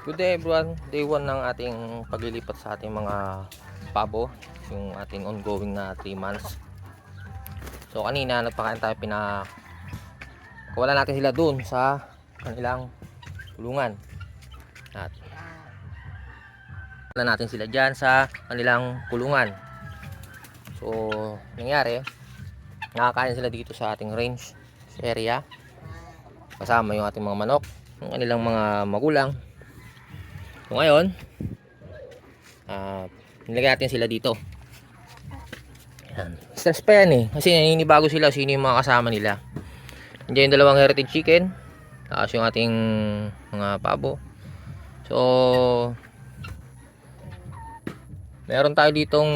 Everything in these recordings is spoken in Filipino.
Good day everyone. Day 1 ng ating paglilipat sa ating mga pabo. Yung ating ongoing na 3 months. So kanina nagpakain tayo pina Wala natin sila dun sa kanilang kulungan. At wala natin sila dyan sa kanilang kulungan. So nangyari nakakain sila dito sa ating range area kasama yung ating mga manok yung kanilang mga magulang So ngayon, ah nilagay natin sila dito. Yan. Stress pa yan eh. Kasi naninibago sila sino yung mga kasama nila. Nandiyan yung dalawang heritage chicken. Tapos yung ating mga pabo. So, meron tayo ditong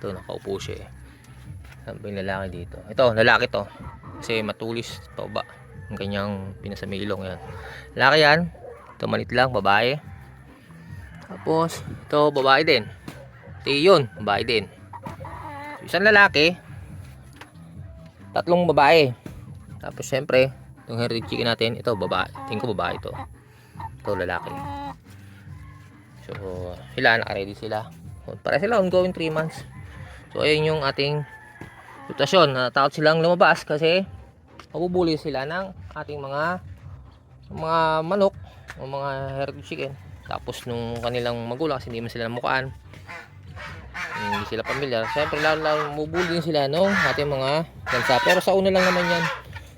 ito nakaupo siya eh yung lalaki dito ito lalaki to kasi matulis pa ba ang kanyang pinasamilong yan. Lalaki yan. Ito malit lang babae. Tapos ito babae din. Ito yun babae din. Isang lalaki tatlong babae. Tapos syempre itong heritage chicken natin ito babae. Tingin ko babae ito. Ito lalaki. So sila nakaready sila. Para sila ongoing 3 months. So ayun yung ating sitwasyon na takot silang lumabas kasi mabubuli sila ng ating mga mga manok o mga heritage chicken. Tapos nung kanilang magulang kasi hindi man sila namukaan hindi sila pamilyar syempre lalo lalo mabubuli sila no ating mga gansa pero sa una lang naman yan.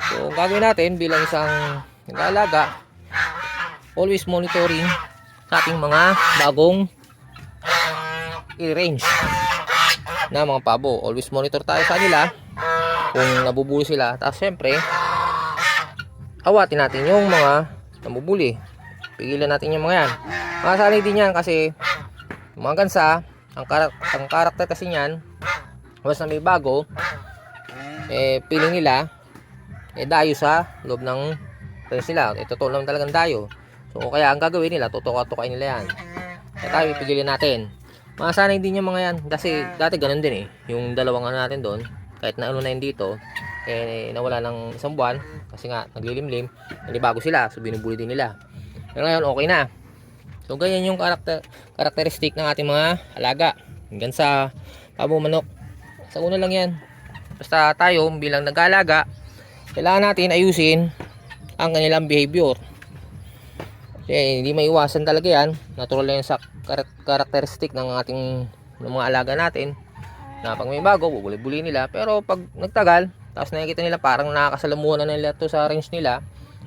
So ang gagawin natin bilang isang nag-aalaga always monitoring sa ating mga bagong i-range na mga pabo. Always monitor tayo sa nila kung nabubuli sila. Tapos syempre, awatin natin yung mga nabubuli. Pigilan natin yung mga yan. Sanay din yan kasi yung mga gansa, ang, karak ang karakter kasi niyan, once na may bago, eh, piling nila, eh, dayo sa loob ng fence nila. Ito to lang talagang dayo. So, kaya ang gagawin nila, tutuka-tukay nila yan. Kaya tayo, pipigilin natin. Masanay din yung mga yan. Kasi dati ganun din eh. Yung dalawang ano natin doon, kahit na ano na yun dito, eh nawala ng isang buwan kasi nga naglilimlim, bago sila, so binubuli din nila. Pero ngayon okay na. So ganyan yung karakter karakteristik ng ating mga alaga. Hanggang sa pabo manok. Sa una lang yan. Basta tayo bilang nag-aalaga, kailangan natin ayusin ang kanilang behavior. Kasi hindi maiwasan talaga yan. Natural lang sa karak- karakteristik ng ating ng mga alaga natin. Na pag may bago, bubuli-buli nila. Pero pag nagtagal, tapos nakikita nila parang nakakasalamuhan na nila to sa range nila,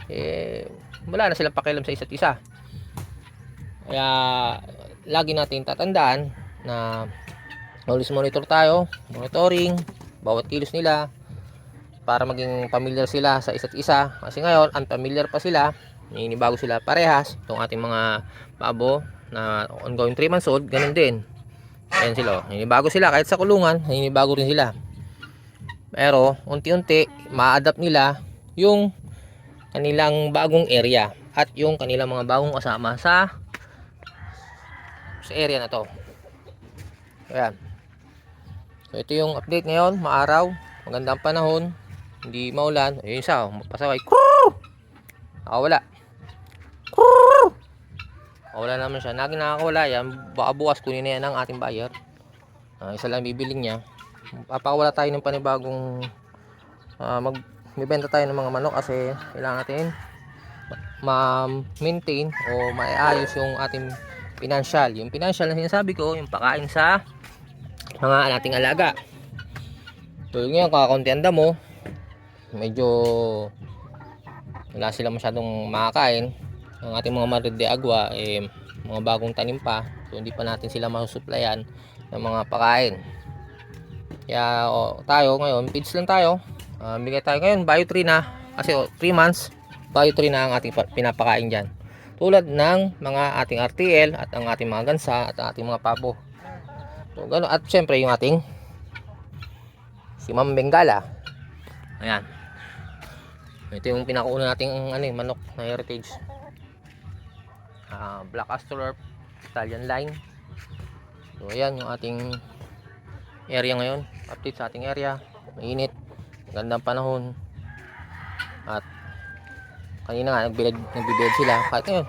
eh, wala na silang pakialam sa isa't isa. Kaya, lagi natin tatandaan na always monitor tayo, monitoring, bawat kilos nila, para maging familiar sila sa isa't isa. Kasi ngayon, unfamiliar pa sila, naninibago sila parehas. Itong ating mga pabo na ongoing 3 months old, ganun din. Ayan sila, oh. naninibago sila kahit sa kulungan, naninibago rin sila. Pero unti-unti ma-adapt nila yung kanilang bagong area at yung kanilang mga bagong kasama sa sa area na to. Ayan. So ito yung update ngayon, maaraw, magandang panahon, hindi maulan. Ayun siya, oh, pasaway. Nakawala. Wala naman siya. Naging nakakawala yan. Baka bukas kunin na yan ng ating buyer. Ah, isa lang bibiling niya. Papakawala tayo ng panibagong ah, mag bibenta tayo ng mga manok kasi kailangan natin ma-maintain o maiayos yung ating financial. Yung financial na sinasabi ko, yung pakain sa mga ating alaga. Tulad ngayon, kakakunti ang damo, medyo wala sila masyadong makakain. Ang ating mga marid de agua eh, mga bagong tanim pa. So hindi pa natin sila masusuplayan ng mga pakain. Kaya o, tayo ngayon feeds lang tayo. Ah, bigay tayo ngayon bio 3 na. Kasi 3 months bio 3 na ang ating pa- pinapakain dyan. Tulad ng mga ating RTL at ang ating mga gansa at ang ating mga pabo. So, gano, at syempre yung ating si Ma'am Bengala. Ayan ito yung pinakauna nating ano, eh, manok na heritage. Ah, Black Astrolorp Italian line. So ayan yung ating area ngayon. Update sa ating area. Mainit. Gandang panahon. At kanina nga nagbilad nagbibilad sila kahit ngayon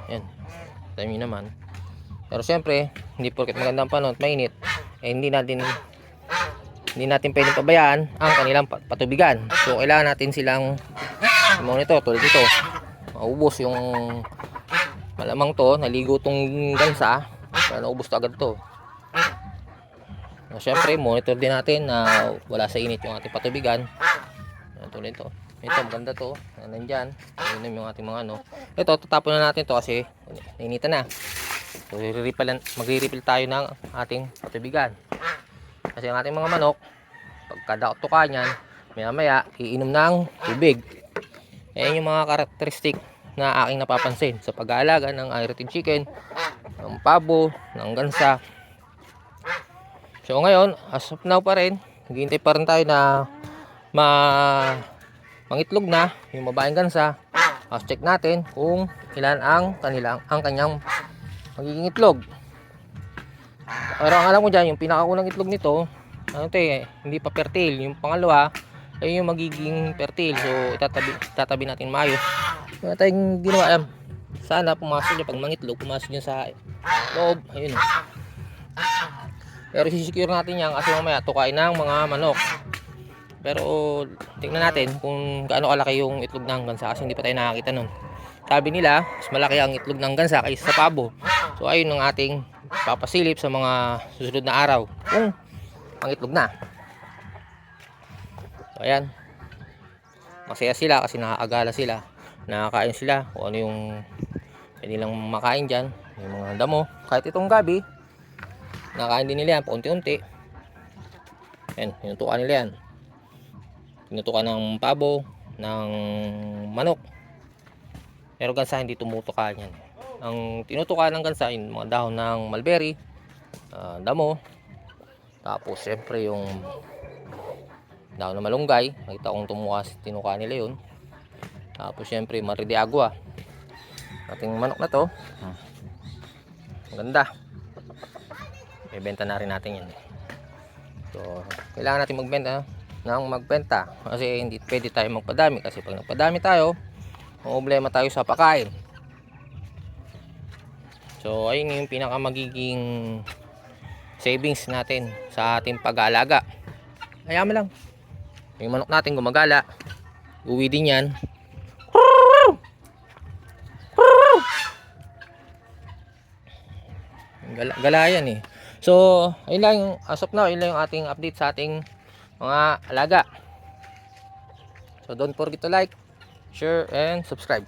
yan yun naman pero syempre hindi porket magandang panahon at mainit eh hindi natin hindi natin pwedeng pabayaan ang kanilang pat- patubigan so kailangan natin silang monitor tulad ito maubos yung malamang to naligo tong gansa. Kaya naubos to agad to. So, syempre monitor din natin na wala sa init yung ating patubigan. Tulad ito ito maganda to. Na nandyan. Yun yung ating mga ano. Ito tatapon na natin to kasi nainitan na. So re-refill magre-refill tayo ng ating patubigan. Kasi ang ating mga manok pagka tuka niyan maya maya iinom ng tubig Ayan yung mga karakteristik na aking napapansin sa pag-aalaga ng Irish chicken, ng pabo, ng gansa. So ngayon, as of now pa rin, naghihintay pa rin tayo na ma mangitlog na yung babaeng gansa. As check natin kung ilan ang kanilang ang kanyang magiging itlog. Pero ang alam ko dyan, yung pinakaunang itlog nito, ano to eh, hindi pa fertile. Yung pangalawa, ay yung magiging fertile. So, itatabi, itatabi natin maayos. Wala tayong ginawa. Um, sana pumasok niya pag mangitlog, pumasok niya sa loob. Ayun. oh. Pero sisecure natin yan kasi mamaya tukain ng mga manok. Pero tingnan natin kung gaano kalaki yung itlog ng gansa kasi hindi pa tayo nakakita nun. Sabi nila, mas malaki ang itlog ng gansa kaysa sa pabo. So ayun ang ating papasilip sa mga susunod na araw. Kung pangitlog na. So, ayan. Masaya sila kasi nakakagala sila. Nakakain sila kung ano yung pwede lang makain dyan. Yung mga damo. Kahit itong gabi, nakakain din nila yan paunti-unti. Ayan, tinutukan nila yan. Tinutukan ng pabo, ng manok. Pero gansa hindi tumutukan yan. Ang tinutukan ng gansa, yung mga dahon ng mulberry, ah, damo, tapos syempre yung daw na malunggay. Nakita kong tumukas, tinuka nila yun. Tapos syempre maridi agua. Ating manok na to. Hmm. Maganda. Ibenta na rin natin yan. So, kailangan natin magbenta ng magbenta. Kasi hindi pwede tayo magpadami. Kasi pag nagpadami tayo, problema tayo sa pakain. So, ayun yung pinaka magiging savings natin sa ating pag-aalaga. Hayaan mo lang. Yung manok natin gumagala. Uwi din yan. Gala, gala yan eh. So, ayun lang yung, as of now, ayun lang yung ating update sa ating mga alaga. So, don't forget to like, share, and subscribe.